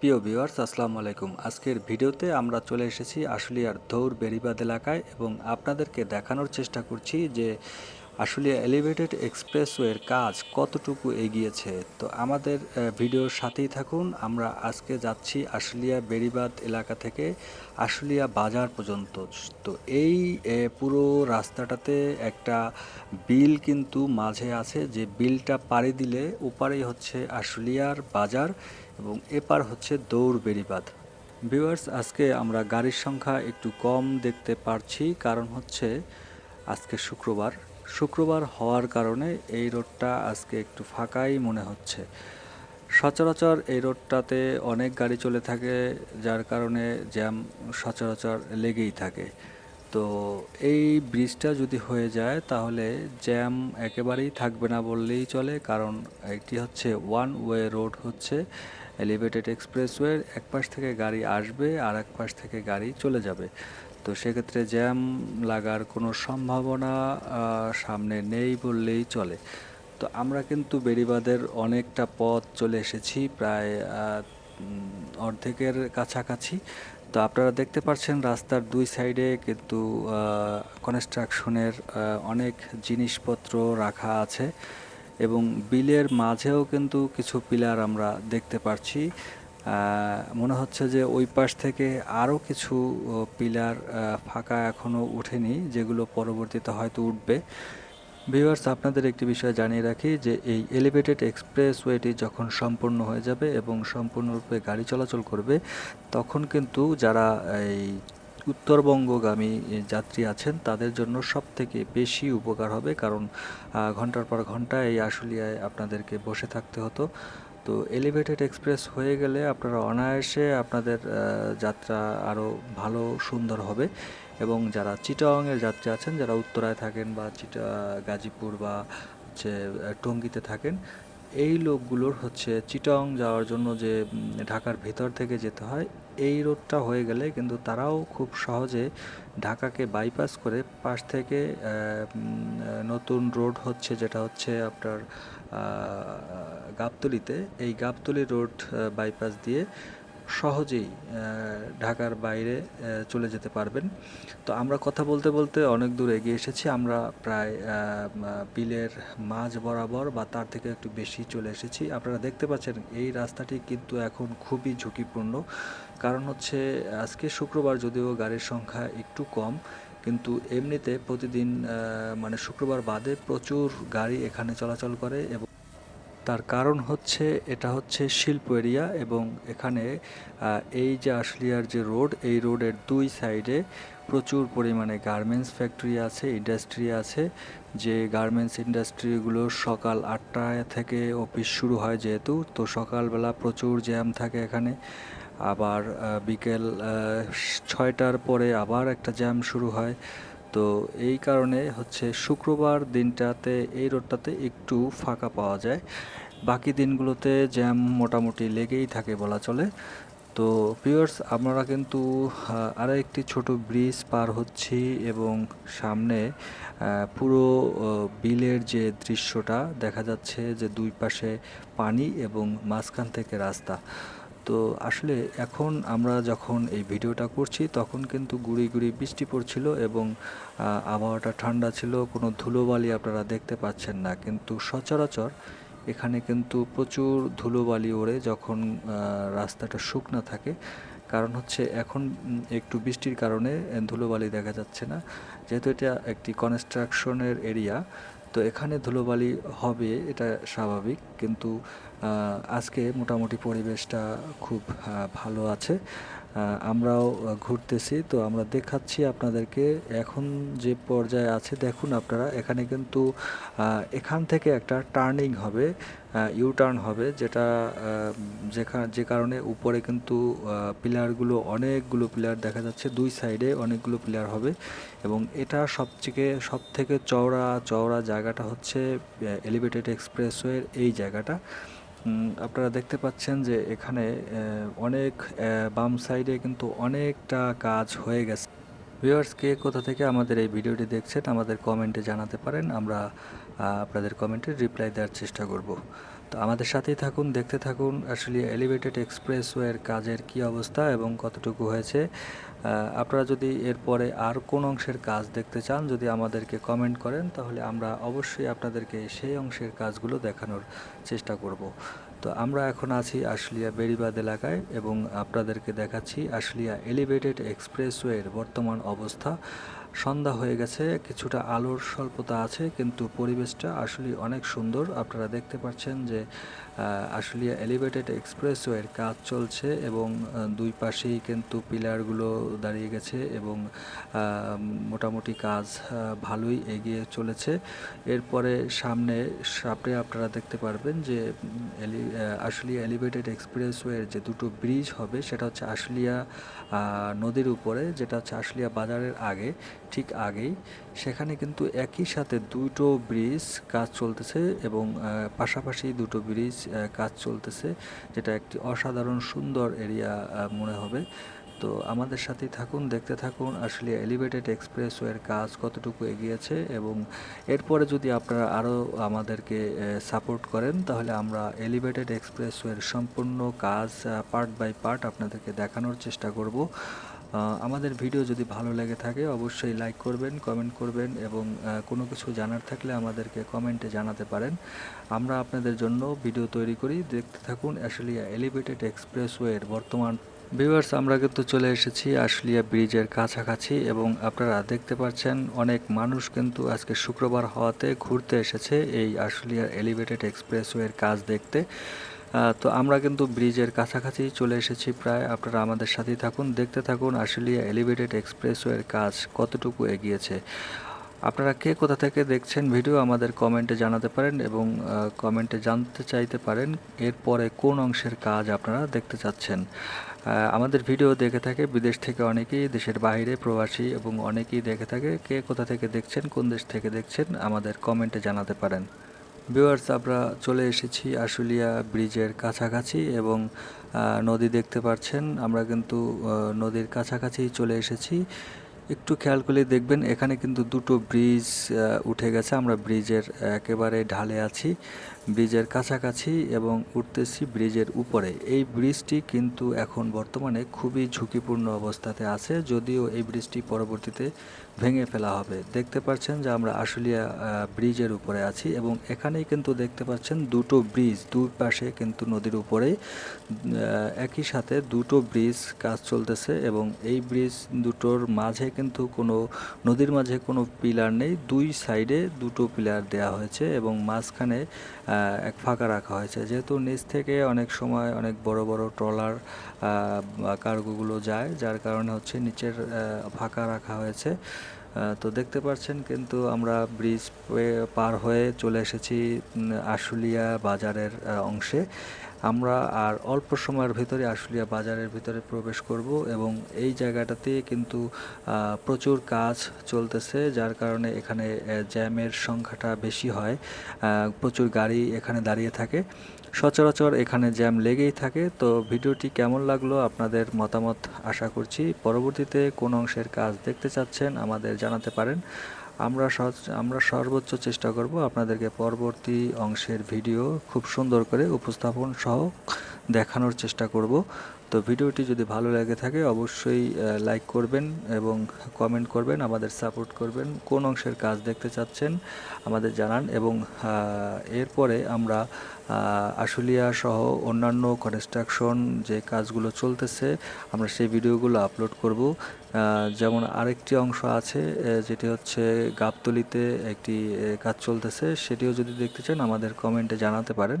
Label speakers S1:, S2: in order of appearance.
S1: প্রিয় ভিউয়ার্স, আসসালামু আলাইকুম। আজকের ভিডিওতে আমরা চলে এসেছি আশুলিয়ার ধৌর বেরিবাদ এলাকায় এবং আপনাদেরকে দেখানোর চেষ্টা করছি যে আশুলিয়া এলিভেটেড এক্সপ্রেসওয়ের কাজ কতটুকু এগিয়েছে। তো আমাদের ভিডিওর সাথেই থাকুন। আমরা আজকে যাচ্ছি আশুলিয়া বেরিবাদ এলাকা থেকে আশুলিয়া বাজার পর্যন্ত। তো এই পুরো রাস্তাটাতে একটা বিল কিন্তু মাঝে আছে। যে বিলটা পাড়ি দিলে ওপারেই হচ্ছে আশুলিয়ার বাজার। এবং এপার হচ্ছে দৌড় বেরিবাদ ভিউয়ার্স, আজকে আমরা গাড়ির সংখ্যা একটু কম দেখতে পারছি, কারণ হচ্ছে আজকে শুক্রবার। শুক্রবার হওয়ার কারণে এই রোডটা আজকে একটু ফাঁকাই মনে হচ্ছে। সচরাচর এই রোডটাতে অনেক গাড়ি চলে থাকে, যার কারণে জ্যাম সচরাচর লেগেই থাকে। তো এই ব্রিজটা যদি হয়ে যায়, তাহলে জ্যাম একেবারেই থাকবে না বললেই চলে, কারণ এটি হচ্ছে ওয়ান ওয়ে রোড হচ্ছে। এলিভেটেড এক্সপ্রেসওয়ের এক পাশ থেকে গাড়ি আসবে আর এক পাশ থেকে গাড়ি চলে যাবে। তো সেক্ষেত্রে জ্যাম লাগার কোনো সম্ভাবনা সামনে নেই বললেই চলে। তো আমরা কিন্তু বেড়িবাঁধের অনেকটা পথ চলে এসেছি, প্রায় অর্ধেকের কাছাকাছি। তো আপনারা দেখতে পাচ্ছেন রাস্তার দুই সাইডে কিন্তু কনস্ট্রাকশনের অনেক জিনিসপত্র রাখা আছে। এবং বিলের মাঝেও কিন্তু কিছু পিলার আমরা দেখতে আহ, মনে হচ্ছে যে ওই পাশ থেকে আরও কিছু পিলার ফাঁকা এখনও ওঠেনি যেগুলো পরবর্তীতে হয়তো উঠবে। ভিউয়ার্স আপনাদের একটি বিষয় জানিয়ে রাখি যে এই এলিভেটেড এক্সপ্রেসওয়েটি যখন সম্পূর্ণ হয়ে যাবে এবং সম্পূর্ণরূপে গাড়ি চলাচল করবে তখন কিন্তু যারা এই উত্তরবঙ্গগামী যাত্রী আছেন, তাদের জন্য সব থেকে বেশি উপকার হবে, কারণ ঘণ্টার পর ঘণ্টা এই আশুলিয়ায় আপনাদেরকে বসে থাকতে হতো। তো এলিভেটেড এক্সপ্রেস হয়ে গেলে আপনারা অনায়াসে আপনাদের যাত্রা আরও ভালো, সুন্দর হবে। এবং যারা চিটাংয়ের যাত্রী আছেন, যারা উত্তরায় থাকেন বা চিটা, গাজীপুর বা হচ্ছে টঙ্গিতে থাকেন, এই লোকগুলোর হচ্ছে চিটং যাওয়ার জন্য যে ঢাকার ভেতর থেকে যেতে হয় এই রোডটা হয়ে গেলে কিন্তু তারাও খুব সহজে ঢাকাকে বাইপাস করে পাশ থেকে নতুন রোড হচ্ছে যেটা হচ্ছে আপনার গাবতলিতে। এই গাবতলি রোড বাইপাস দিয়ে সহজেই ঢাকার বাইরে চলে যেতে পারবেন। তো আমরা কথা বলতে বলতে অনেক দূর এগিয়ে এসেছি। আমরা প্রায় বিলের মাঝ বরাবর বা তার থেকে একটু বেশি চলে এসেছি। আপনারা দেখতে পাচ্ছেন এই রাস্তাটি কিন্তু এখন খুবই ঝুঁকিপূর্ণ। কারণ হচ্ছে, আজকে শুক্রবার যদিও গাড়ির সংখ্যা একটু কম, কিন্তু এমনিতে প্রতিদিন মানে শুক্রবার বাদে প্রচুর গাড়ি এখানে চলাচল করে এবং তার কারণ হচ্ছে, এটা হচ্ছে শিল্প এরিয়া এবং এখানে এই যে আশুলিয়ার যে রোড, এই রোডের দুই সাইডে প্রচুর পরিমাণে গার্মেন্টস ফ্যাক্টরি আছে ইন্ডাস্ট্রি আছে, যে গার্মেন্টস ইন্ডাস্ট্রিগুলো সকাল আটটা থেকে অফিস শুরু হয় যেহেতু, তো সকালবেলা প্রচুর জ্যাম থাকে এখানে। আবার বিকেল ছয়টার পরে আবার একটা জ্যাম শুরু হয়। তো এই কারণে হচ্ছে শুক্রবার দিনটাতে, এই রোডটাতে একটু ফাঁকা পাওয়া যায়। বাকি দিনগুলোতে জ্যাম মোটামুটি লেগেই থাকে বলা চলে। তো ভিউয়ার্স আমরা কিন্তু আরও একটি ছোট ব্রিজ পার হচ্ছি এবং সামনে পুরো বিলের যে দৃশ্যটা দেখা যাচ্ছে যে দুই পাশে পানি এবং মাঝখান থেকে রাস্তা। তো আসলে এখন আমরা যখন এই ভিডিওটা করছি, তখন কিন্তু গুড়ি গুড়ি বৃষ্টি পড়ছিল এবং আবহাওয়াটা ঠান্ডা ছিল, কোনো ধুলোবালি আপনারা দেখতে পাচ্ছেন না। কিন্তু সচরাচর এখানে কিন্তু প্রচুর ধুলোবালি ওড়ে যখন রাস্তাটা শুকনো থাকে। কারণ হচ্ছে এখন একটু বৃষ্টির কারণে ধুলোবালি দেখা যাচ্ছে না। যেহেতু এটা একটি কনস্ট্রাকশনের এরিয়া তো এখানে ধুলোবালি হবে এটা স্বাভাবিক। কিন্তু আজকে মোটামুটি পরিবেশটা খুব ভালো আছে। আমরাও ঘুরতেছি। তো আমরা দেখাচ্ছি আপনাদেরকে। এখন যে পর্যায়ে আছে, দেখুন আপনারা, এখানে কিন্তু এখান থেকে একটা টার্নিং হবে ইউ টার্ন হবে, যেটা যেখানে যে কারণে উপরে কিন্তু পিলারগুলো, অনেকগুলো পিলার দেখা যাচ্ছে। দুই সাইডে অনেকগুলো পিলার হবে এবং এটা সবথেকে সব থেকে চওড়া চওড়া জায়গাটা হচ্ছে এলিভেটেড এক্সপ্রেসওয়ের এই জায়গাটা। আপনারা দেখতে পাচ্ছেন যে এখানে অনেক বাম সাইডে কিন্তু অনেকটা কাজ হয়ে গেছে। ভিউয়ার্স, কে কোথা থেকে আমাদের এই ভিডিওটি দেখছেন আমাদের কমেন্টে জানাতে পারেন। আমরা আপনাদের কমেন্টে রিপ্লাই দেওয়ার চেষ্টা করব। তো আমাদের সাথেই থাকুন, দেখতে থাকুন আসলে এলিভেটেড এক্সপ্রেসওয়ের কাজের কি অবস্থা এবং কতটুকু হয়েছে। আপনারা যদি এরপরে আর কোন অংশের কাজ দেখতে চান, যদি আমাদেরকে কমেন্ট করেন, তাহলে আমরা অবশ্যই আপনাদেরকে সেই অংশের কাজগুলো দেখানোর চেষ্টা করব। তো আমরা এখন আছি আশলিয়া বেড়িবাদ এলাকায় এবং আপনাদেরকে দেখাচ্ছি আশলিয়া এলিভেটেড এক্সপ্রেসওয়ের বর্তমান অবস্থা। সন্ধ্যা হয়ে গেছে কিছুটা আলোর স্বল্পতা আছে কিন্তু পরিবেশটা আসলে অনেক সুন্দর। আপনারা দেখতে পাচ্ছেন যে আশুলিয়া এলিভেটেড এক্সপ্রেসওয়ের কাজ চলছে এবং দুই পাশেই কিন্তু পিলারগুলো দাঁড়িয়ে গেছে এবং মোটামুটি কাজ ভালোই এগিয়ে চলেছে। এরপরে সামনে সামনে আপনারা দেখতে পারবেন যে এলি- আহ, আশুলিয়া এলিভেটেড এক্সপ্রেসওয়ের যে দুটো ব্রিজ হবে সেটা হচ্ছে আশুলিয়া নদীর উপরে যেটা হচ্ছে আশুলিয়া বাজারের আগে। ঠিক আগেই, সেখানে কিন্তু একই সাথে দুটো ব্রিজ কাজ চলতেছে এবং পাশাপাশি দুটো ব্রিজ কাজ চলতেছে, যেটা একটি অসাধারণ সুন্দর এরিয়া মনে হবে। তো আমাদের সাথেই থাকুন, দেখতে থাকুন, আসলে এলিভেটেড এক্সপ্রেসওয়ের কাজ কতটুকু এগিয়েছে এবং এরপরে যদি আপনারা আরও আমাদেরকে সাপোর্ট করেন, তাহলে আমরা এলিভেটেড এক্সপ্রেসওয়ের সম্পূর্ণ কাজ পার্ট বাই পার্ট আপনাদেরকে দেখানোর চেষ্টা করব। আমাদের ভিডিও যদি ভালো লেগে থাকে, অবশ্যই লাইক করবেন কমেন্ট করবেন এবং কোনো কিছু জানার থাকলে আমাদেরকে কমেন্টে জানাতে পারেন। আমরা আপনাদের জন্য ভিডিও তৈরি করি। দেখতে থাকুন আশুলিয়া এলিভেটেড এক্সপ্রেসওয়ের বর্তমান ভিউয়ার্স আমরা কিন্তু চলে এসেছি আশুলিয়া ব্রিজের কাছাকাছি এবং আপনারা দেখতে পাচ্ছেন অনেক মানুষ কিন্তু আজকে শুক্রবার হওয়াতে ঘুরতে এসেছে এই আশুলিয়া এলিভেটেড এক্সপ্রেসওয়ের কাজ দেখতে। তো আমরা কিন্তু ব্রিজের কাছাকাছি চলে এসেছি প্রায়। আপনারা আমাদের সাথেই থাকুন, দেখতে থাকুন। আশুলিয়া এলিভেটেড এক্সপ্রেসওয়ের কাজ কতটুকু এগিয়েছে। আপনারা কে কোথা থেকে দেখছেন ভিডিও আমাদের কমেন্টে জানাতে পারেন এবং কমেন্টে জানতে চাইতে পারেন এরপরে কোন অংশের কাজ আপনারা দেখতে চাচ্ছেন। আমাদের ভিডিও দেখে থাকে বিদেশ থেকে অনেকেই, দেশের বাইরে প্রবাসী এবং অনেকেই দেখে থাকে কে কোথা থেকে দেখছেন, কোন দেশ থেকে দেখছেন, আমাদের কমেন্টে জানাতে পারেন। ভিউয়ার্স আমরা চলে এসেছি আশুলিয়া ব্রিজের কাছাকাছি এবং নদী দেখতে পাচ্ছেন। আমরা কিন্তু নদীর কাছাকাছি চলে এসেছি। একটু খেয়াল করলে দেখবেন, এখানে কিন্তু দুটো ব্রিজ উঠে গেছে। আমরা ব্রিজের একেবারে ঢালে আছি। ব্রিজের কাছাকাছি এবং উঠতেছি ব্রিজের উপরে। এই ব্রিজটি কিন্তু এখন বর্তমানে খুবই ঝুঁকিপূর্ণ অবস্থাতে আছে, যদিও এই ব্রিজটি পরবর্তীতে ভেঙে ফেলা হবে। দেখতে পাচ্ছেন যে আমরা আশুলিয়া ব্রিজের উপরে আছি এবং এখানেই কিন্তু দেখতে পাচ্ছেন দুটো ব্রিজ। দুই পাশে কিন্তু নদীর উপরে একই সাথে দুটো ব্রিজ কাজ চলতেছে এবং এই ব্রিজ দুটোর মাঝে কিন্তু কোনো, নদীর মাঝে কোনো পিলার নেই। দুই সাইডে দুটো পিলার দেওয়া হয়েছে এবং মাঝখানে ফাঁকা রাখা হয়েছে। যেহেতু নিচ থেকে অনেক সময় অনেক বড় বড় ট্রলার কার্গোগুলো যায়, যার কারণে হচ্ছে নিচের ফাঁকা রাখা হয়েছে। তো দেখতে পাচ্ছেন কিন্তু আমরা ব্রিজ পার হয়ে চলে এসেছি আশুলিয়া বাজারের অংশে। আমরা আর অল্প সময়ের ভিতরে আশুলিয়া বাজারের ভিতরে প্রবেশ করব এবং এই জায়গাটাতে কিন্তু প্রচুর কাজ চলতেছে, যার কারণে এখানে জ্যামের সংখ্যাটা বেশি হয়। প্রচুর গাড়ি এখানে দাঁড়িয়ে থাকে। সচরাচর এখানে জ্যাম লেগেই থাকে। তো ভিডিওটি কেমন লাগল আপনাদের মতামত আশা করছি। পরবর্তীতে কোন অংশের কাজ দেখতে চাচ্ছেন আমাদের জানাতে পারেন। আমরা আমরা সর্বোচ্চ চেষ্টা করব আপনাদেরকে পরবর্তী অংশের ভিডিও খুব সুন্দর করে উপস্থাপন সহ দেখানোর চেষ্টা করব। তো ভিডিওটি যদি ভালো লাগে থাকে অবশ্যই লাইক করবেন এবং কমেন্ট করবেন, আমাদের সাপোর্ট করবেন। কোন অংশের কাজ দেখতে চাচ্ছেন আমাদের জানান এবং এরপরে আমরা আশুলিয়া সহ অন্যান্য কনস্ট্রাকশন যে কাজগুলো চলতেছে, আমরা সেই ভিডিওগুলো আপলোড করব। যেমন আরেকটি অংশ আছে যেটি হচ্ছে গাবতলিতে একটি কাজ চলতেছে, সেটিও যদি দেখতে চান আমাদের কমেন্টে জানাতে পারেন।